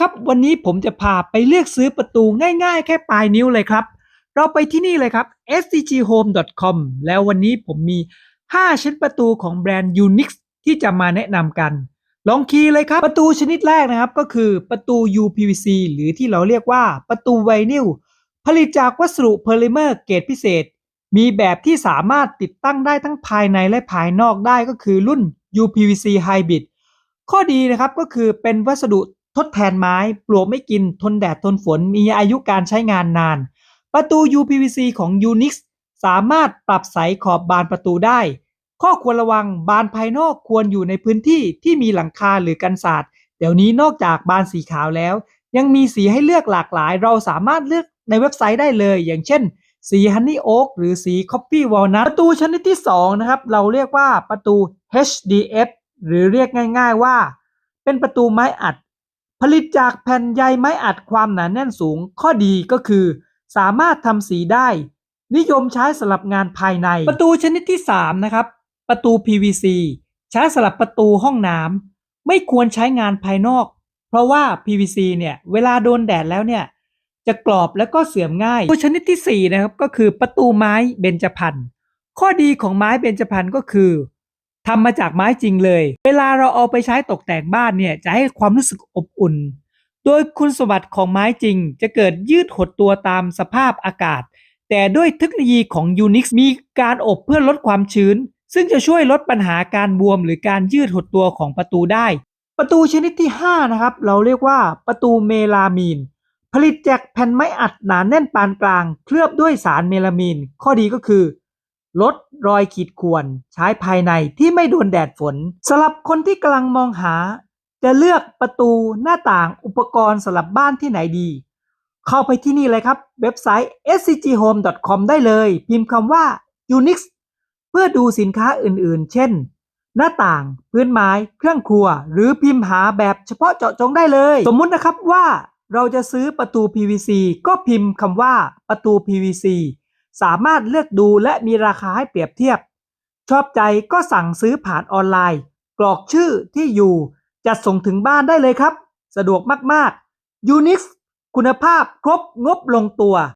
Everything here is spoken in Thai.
ครับวันนี้ผมจะพาไปเลือกซื้อประตูง่ายๆ แค่ปลายนิ้วเลยครับ เราไปที่นี่เลยครับ stghome.com แล้ววันนี้ผมมี 5 ชิ้นประตูของแบรนด์ Unix ที่จะมาแนะนำกัน ลองคีย์เลยครับ ประตูชนิดแรกนะครับก็คือประตู UPVC หรือที่เราเรียกว่าประตูไวนิลผลิตจากวัสดุโพลิเมอร์เกรดพิเศษ มีแบบที่สามารถติดตั้งได้ทั้งภายในและภายนอกได้ก็คือรุ่น UPVC Hybrid ข้อดีนะครับก็คือเป็นวัสดุ ทดแทนไม้ ปลวกไม่กิน ทนแดดทนฝน มีอายุการใช้งานนาน ประตู UPVC ของ Unix สามารถปรับใสขอบบานประตูได้ ข้อควรระวังบานภายนอกควรอยู่ในพื้นที่ที่มีหลังคาหรือกันศาสตร์ เดี๋ยวนี้นอกจากบานสีขาวแล้ว ยังมีสีให้เลือกหลากหลาย เราสามารถเลือกในเว็บไซต์ได้เลย อย่างเช่น สี Honey Oak หรือสี Coffee Walnut ประตูชนิดที่ 2 นะครับ เราเรียกว่าประตู HDF หรือเรียกง่าย ๆว่า เป็นประตูไม้อัด ผลิตจากแผ่นใยไม้อัดความหนาแน่นสูง ข้อดีก็คือ สามารถทำสีได้ นิยมใช้สำหรับงานภายใน ประตูชนิดที่ 3 นะครับ ประตู PVC ใช้สำหรับประตูห้องน้ำไม่ควรใช้งานภายนอก เพราะว่า PVC เนี่ย เวลาโดนแดดแล้วเนี่ย จะกรอบแล้วก็เสื่อมง่ายตัวชนิดที่ 4 นะครับ ก็คือประตูไม้เบญจพรรณข้อดีของไม้เบญจพรรณก็คือ ทำมาจากไม้จริงเลย เวลาเราเอาไปใช้ตกแต่งบ้านเนี่ยจะให้ความรู้สึกอบอุ่น โดยคุณสมบัติของไม้จริง จะเกิดยืดหดตัวตามสภาพอากาศ แต่ด้วยเทคโนโลยีของ Unix มีการอบเพื่อลดความชื้น ซึ่งจะช่วยลดปัญหาการบวมหรือการยืดหดตัวของประตูได้ ประตูชนิดที่ 5 นะครับ เราเรียกว่าประตูเมลามีน ผลิตจากแผ่นไม้อัดหนาแน่นปานกลาง เคลือบด้วยสารเมลามีน ข้อดีก็คือ ลดรอยขีดข่วน ใช้ภายในที่ไม่โดนแดดฝนสำหรับคนที่กำลังมองหา จะเลือกประตูหน้าต่างอุปกรณ์สำหรับบ้านที่ไหนดี เข้าไปที่นี่เลยครับ เว็บไซต์ scghome.com ได้เลย พิมพ์คำว่า Unix เพื่อดูสินค้าอื่นๆ เช่น หน้าต่าง พื้นไม้ เครื่องครัว หรือพิมพ์หาแบบเฉพาะเจาะจงได้เลย สมมุตินะครับว่าเราจะซื้อประตู PVC ก็พิมพ์คำว่าประตู PVC สามารถเลือกดูและมีราคาให้เปรียบเทียบ ชอบใจก็สั่งซื้อผ่านออนไลน์ กรอกชื่อที่อยู่จัดส่งถึงบ้านได้เลยครับ สะดวกมากๆ Unix คุณภาพครบงบลงตัว